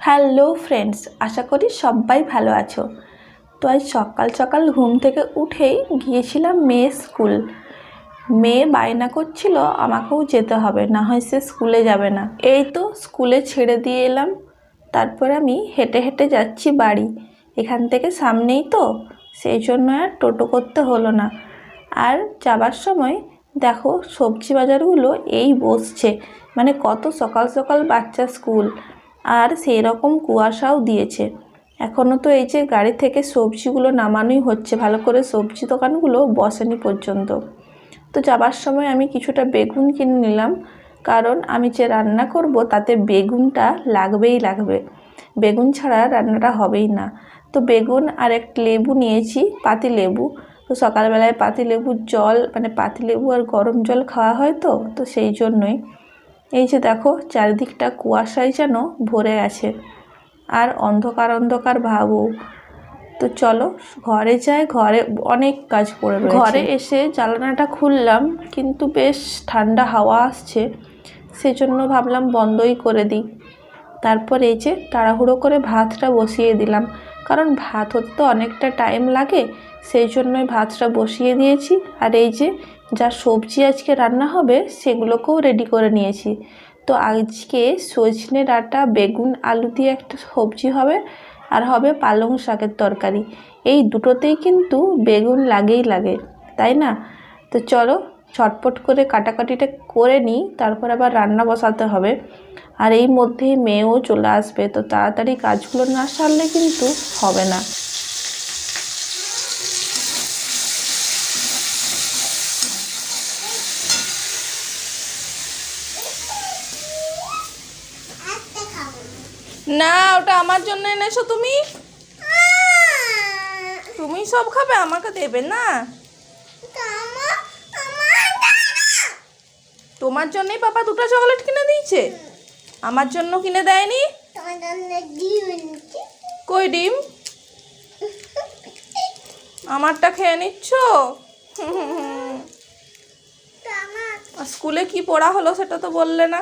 Hello friends, আশা করি সবাই ভালো আছো। তো আজ সকাল সকাল ঘুম থেকে উঠেই গিয়েছিলাম মেয়ে স্কুল। মেয়ে বায়না করছিল, আমাকেও যেতে হবে, না হয় সে স্কুলে যাবে না। এই তো স্কুলে ছেড়ে দিয়ে এলাম। তারপর আমি হেঁটে হেঁটে যাচ্ছি বাড়ি। এখান থেকে সামনেই তো, সেই জন্য আর টোটো করতে হলো না। আর যাবার সময় দেখো সবজি বাজারগুলো এই বসছে। মানে কত সকাল সকাল বাচ্চা স্কুল। আর সেই রকম কুয়াশাও দিয়েছে। এখনও তো এই যে গাড়ি থেকে সবজিগুলো নামানোই হচ্ছে, ভালো করে সবজি দোকানগুলো বসেনি পর্যন্ত। তো যাবার সময় আমি কিছুটা বেগুন কিনে নিলাম, কারণ আমি যে রান্না করব তাতে বেগুনটা লাগবেই লাগবে। বেগুন ছাড়া রান্নাটা হবেই না। তো বেগুন আর একটা লেবু নিয়েছি, পাতি লেবু। তো সকালবেলায় পাতি লেবুর জল মানে পাতি লেবু আর গরম জল খাওয়া হয় তো তো সেই জন্যই। এই যে দেখো, চারিদিকটা কুয়াশায় যেন ভরে আছে। আর অন্ধকার অন্ধকার ভাবও তো চলো, ঘরে যাই, ঘরে অনেক কাজ পড়ে ঘরে এসে জানালাটা খুললাম, কিন্তু বেশ ঠান্ডা হাওয়া আসছে। সেজন্য ভাবলাম বন্ধই করে দিই। তারপর এই যে তাড়াহুড়ো করে ভাতটা বসিয়ে দিলাম। কারণ ভাত হতে তো অনেকটা টাইম লাগে, সেই জন্যই ভাতটা বসিয়ে দিয়েছি। আর এই যে, যা সবজি আজকে রান্না হবে, সেগুলোকেও রেডি করে নিয়েছি। তো আজকে সজনে ডাঁটা, বেগুন, আলু দিয়ে একটা সবজি হবে, আর হবে পালং শাকের তরকারি। এই দুটোতেই কিন্তু বেগুন লাগেই লাগে, তাই না? তো চলো ছটপট করে কাটাকাটিটা করে নিই তারপর আবার রান্না বসাতে হবে। আর এই মধ্যেই মেয়েও চলে আসবে তো তাড়াতাড়ি কাজগুলো না সারলে কিন্তু হবে না। না ওটা আমার জন্য এনেছো তুমি? তুমি সব খাবে আমাকে দেবে না। তোমার জন্যই পাপা দুটো চকলেট কিনে দিয়েছে। আমার জন্য কিনে দেয়নি? কই ডিম? আমারটা খেয়ে নিচ্ছ? স্কুলে কি পড়া হলো সেটা তো বললে না।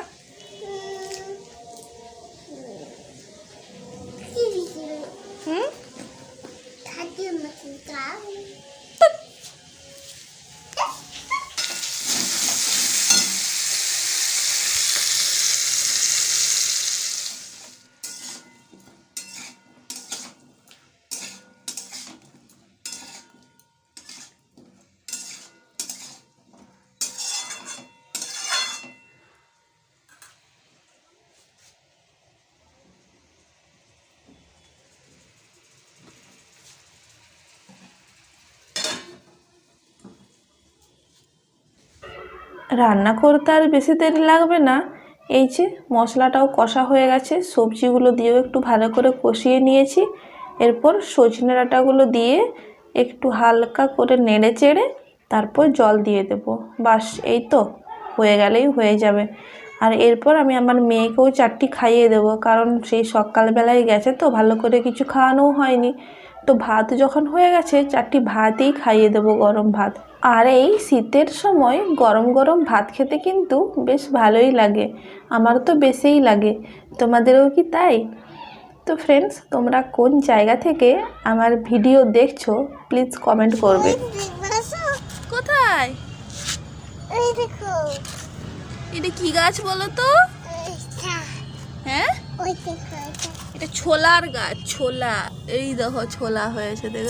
রান্না করতে আর বেশি দেরি লাগবে না। এই যে মশলাটাও কষা হয়ে গেছে, সবজিগুলো দিয়েও একটু ভালো করে কষিয়ে নিয়েছি। এরপর সজনে ডাঁটাগুলো দিয়ে একটু হালকা করে নেড়ে চেড়ে তারপর জল দিয়ে দেব। বাস, এই তো, হয়ে গেলেই হয়ে যাবে। আর এরপর আমি আমার মেয়েকেও চারটি খাইয়ে দেবো, কারণ সেই সকালবেলায় গেছে তো, ভালো করে কিছু খাওয়ানোও হয়নি। তো ভাত যখন হয়ে গেছে চারটি ভাতই খাইয়ে দেবো গরম ভাত। আর এই শীতের সময় গরম গরম ভাত খেতে কিন্তু বেশ ভালোই লাগে। আমার তো বেশিই লাগে। তোমাদেরও কি তাই? তো ফ্রেন্ডস তোমরা কোন জায়গা থেকে আমার ভিডিও দেখছ প্লিজ কমেন্ট করবে। কোথায়? এটা কি গাছ বলো তো? হ্যাঁ? এটা ছোলার গাছ ছোলা। এই দেখো ছোলা হয়েছে দেখো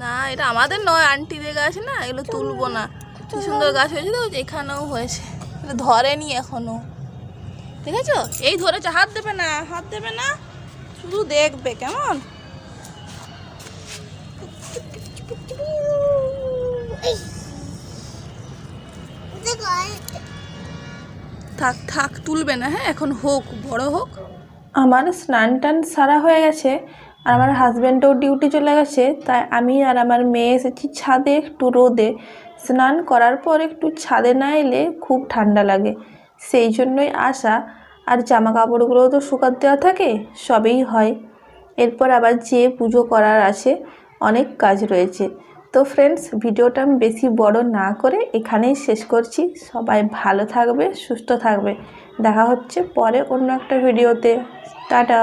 না এটা আমাদের নয় আন্টিদের গাছ না এগুলো তুলবো না। কি সুন্দর গাছ হয়েছে তো এখানেও হয়েছে। এটা ধরেনি এখনও। দেখেছ? এই ধরেছে হাত দেবে না হাত দেবে না শুধু দেখবে কেমন? থাক থাক, তুলবে না হ্যাঁ? এখন হোক, বড় হোক। আমার স্নান টান সারা হয়ে গেছে, আর আমার হাজব্যান্ডও ডিউটি চলে গেছে, তাই আমি আর আমার মেয়ে এসেছি ছাদে একটু রোদে। স্নান করার পর একটু ছাদে না এলে খুব ঠান্ডা লাগে, সেই জন্যই আসা। আর জামা কাপড়গুলোও তো শুকাতে দেওয়া থাকে, সবই হয়। এরপর আবার যে পুজো করার আছে, অনেক কাজ রয়েছে। তো ফ্রেন্ডস ভিডিওটা আমি বেশি বড় না করে এখানেই শেষ করছি। সবাই ভালো থাকবে, সুস্থ থাকবে। দেখা হচ্ছে পরে অন্য একটা ভিডিওতে টাটা!